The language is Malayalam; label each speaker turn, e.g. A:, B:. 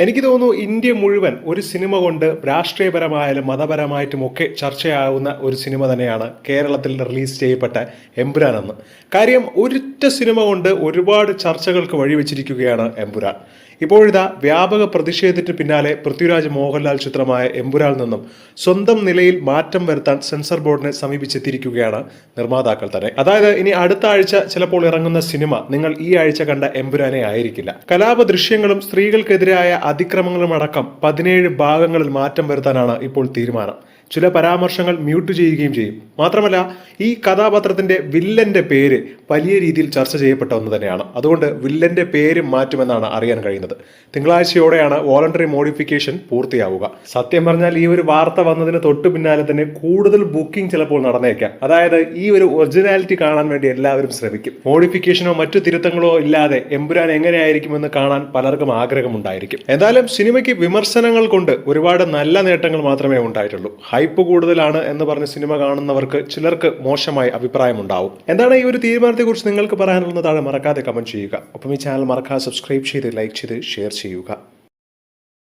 A: എനിക്ക് തോന്നുന്നു ഇന്ത്യ മുഴുവൻ ഒരു സിനിമ കൊണ്ട് രാഷ്ട്രീയപരമായാലും മതപരമായിട്ടും ഒക്കെ ചർച്ചയാവുന്ന ഒരു സിനിമ തന്നെയാണ് കേരളത്തിൽ റിലീസ് ചെയ്യപ്പെട്ട എമ്പുരാൻ എന്ന്. കാര്യം ഒരൊറ്റ സിനിമ കൊണ്ട് ഒരുപാട് ചർച്ചകൾക്ക് വഴിവെച്ചിരിക്കുകയാണ് എമ്പുരാൻ ഇപ്പോഴിതാ വ്യാപക പ്രതിഷേധത്തിന് പിന്നാലെ പൃഥ്വിരാജ് മോഹൻലാൽ ചിത്രമായ എമ്പുരാൽ നിന്നും സ്വന്തം നിലയിൽ മാറ്റം വരുത്താൻ സെൻസർ ബോർഡിനെ സമീപിച്ചെത്തിയിരിക്കുകയാണ് നിർമ്മാതാക്കൾ തന്നെ. അതായത് ഇനി അടുത്ത ആഴ്ച ചിലപ്പോൾ ഇറങ്ങുന്ന സിനിമ നിങ്ങൾ ഈ ആഴ്ച കണ്ട എമ്പുരാനെ ആയിരിക്കില്ല. കലാപ ദൃശ്യങ്ങളും സ്ത്രീകൾക്കെതിരായ അതിക്രമങ്ങളും അടക്കം പതിനേഴ് ഭാഗങ്ങളിൽ മാറ്റം വരുത്താനാണ് ഇപ്പോൾ തീരുമാനം. ചില പരാമർശങ്ങൾ മ്യൂട്ട് ചെയ്യുകയും ചെയ്യും. മാത്രമല്ല ഈ കഥാപാത്രത്തിന്റെ വില്ലന്റെ പേര് വലിയ രീതിയിൽ ചർച്ച ചെയ്യപ്പെട്ട ഒന്ന് തന്നെയാണ്. അതുകൊണ്ട് വില്ലന്റെ പേര് മാറ്റുമെന്നാണ് അറിയാൻ കഴിയുന്നത്. തിങ്കളാഴ്ചയോടെയാണ് വോളണ്ടറി മോഡിഫിക്കേഷൻ പൂർത്തിയാവുക. സത്യം പറഞ്ഞാൽ ഈ ഒരു വാർത്ത വന്നതിന് തൊട്ടു പിന്നാലെ തന്നെ കൂടുതൽ ബുക്കിംഗ് ചിലപ്പോൾ നടന്നേക്കാം. അതായത് ഈ ഒരു ഒറിജിനാലിറ്റി കാണാൻ വേണ്ടി എല്ലാവരും ശ്രമിക്കും. മോഡിഫിക്കേഷനോ മറ്റു തിരുത്തങ്ങളോ ഇല്ലാതെ എമ്പുരാൻ എങ്ങനെയായിരിക്കുമെന്ന് കാണാൻ പലർക്കും ആഗ്രഹമുണ്ടായിരിക്കും. എന്തായാലും സിനിമയ്ക്ക് വിമർശനങ്ങൾ കൊണ്ട് ഒരുപാട് നല്ല നേട്ടങ്ങൾ മാത്രമേ ഉണ്ടായിട്ടുള്ളൂ. ഹൈപ്പ് കൂടുതലാണ് എന്ന് പറഞ്ഞ് സിനിമ കാണുന്നവർക്ക് ചിലർക്ക് മോശമായ അഭിപ്രായം ഉണ്ടാവും. എന്താണ് ഈ ഒരു തീരുമാനത്തെക്കുറിച്ച് നിങ്ങൾക്ക് പറയാനുള്ളത് താഴെ മറക്കാതെ കമന്റ് ചെയ്യുക. ഒപ്പം ഈ ചാനൽ മറക്കാതെ സബ്സ്ക്രൈബ് ചെയ്ത് ലൈക്ക് ചെയ്ത് ഷെയർ ചെയ്യുക.